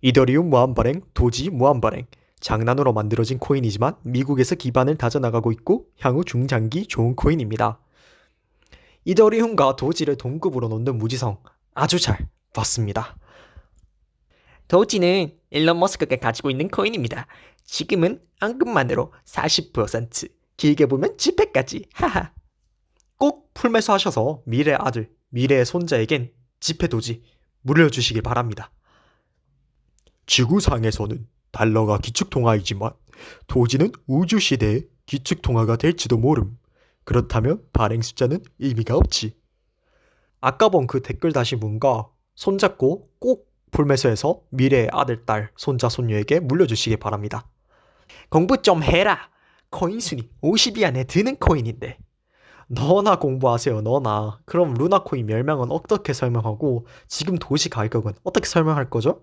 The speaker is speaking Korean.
이더리움 무한발행, 도지 무한발행. 장난으로 만들어진 코인이지만 미국에서 기반을 다져나가고 있고 향후 중장기 좋은 코인입니다. 이더리움과 도지를 동급으로 놓는 무지성 아주 잘 봤습니다. 도지는 일론 머스크가 가지고 있는 코인입니다. 지금은 앙금만으로 40% 길게 보면 지폐까지 하하 꼭 풀매수 하셔서 미래 아들, 미래의 손자에겐 지폐 도지 물려주시길 바랍니다. 지구상에서는 달러가 기축통화이지만 도지는 우주시대의 기축통화가 될지도 모름. 그렇다면 발행 숫자는 의미가 없지. 아까 본 그 댓글 다신 분과 손잡고 꼭 풀매수해서 미래의 아들, 딸, 손자, 손녀에게 물려주시기 바랍니다. 공부 좀 해라 코인 순위 50위 안에 드는 코인인데 너나 공부하세요, 너나. 그럼 루나코인 멸망은 어떻게 설명하고 지금 도시 가격은 어떻게 설명할 거죠?